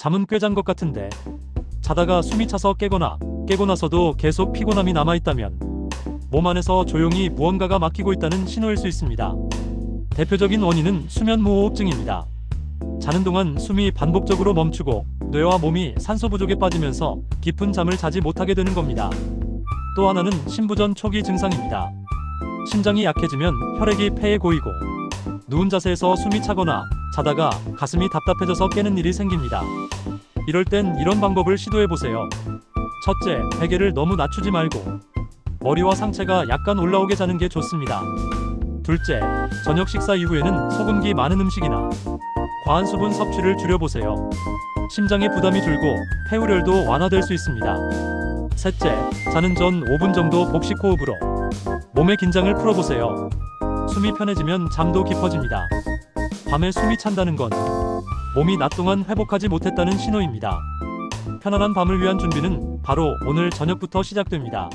잠은 꽤 잔 것 같은데 자다가 숨이 차서 깨거나 깨고 나서도 계속 피곤함이 남아있다면 몸 안에서 조용히 무언가가 막히고 있다는 신호일 수 있습니다. 대표적인 원인은 수면 무호흡증입니다. 자는 동안 숨이 반복적으로 멈추고 뇌와 몸이 산소 부족에 빠지면서 깊은 잠을 자지 못하게 되는 겁니다. 또 하나는 신부전 초기 증상입니다. 심장이 약해지면 혈액이 폐에 고이고 누운 자세에서 숨이 차거나 자다가 가슴이 답답해져서 깨는 일이 생깁니다. 이럴 땐 이런 방법을 시도해 보세요. 첫째, 베개를 너무 낮추지 말고 머리와 상체가 약간 올라오게 자는 게 좋습니다. 둘째, 저녁 식사 이후에는 소금기 많은 음식이나 과한 수분 섭취를 줄여보세요. 심장에 부담이 줄고 폐우열도 완화될 수 있습니다. 셋째, 자는 전 5분 정도 복식 호흡으로 몸의 긴장을 풀어보세요. 숨이 편해지면 잠도 깊어집니다. 밤에 숨이 찬다는 건 몸이 낮 동안 회복하지 못했다는 신호입니다. 편안한 밤을 위한 준비는 바로 오늘 저녁부터 시작됩니다.